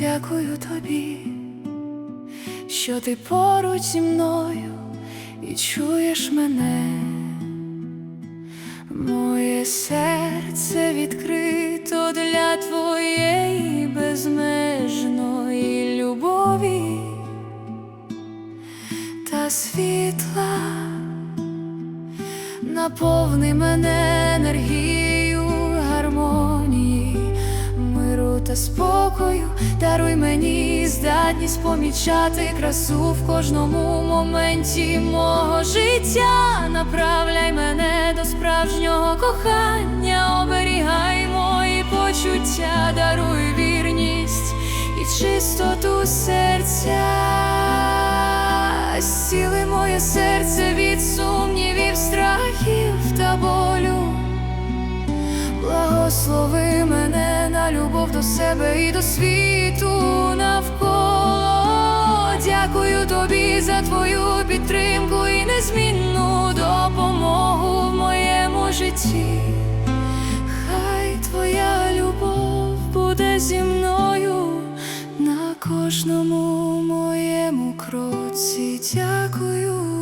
Дякую тобі, що ти поруч зі мною і чуєш мене, моє серце відкрито для твоєї безмежної любові та світла. Наповни мене енергією та спокою, даруй мені здатність помічати красу в кожному моменті мого життя. Направляй мене до справжнього кохання, оберігай мої почуття, даруй вірність і чистоту серця. Зціли моє серце від сумнівів, страхів та болю. Благослови любов до себе і до світу навколо. Дякую тобі за твою підтримку і незмінну допомогу в моєму житті. Хай твоя любов буде зі мною на кожному моєму кроці. Дякую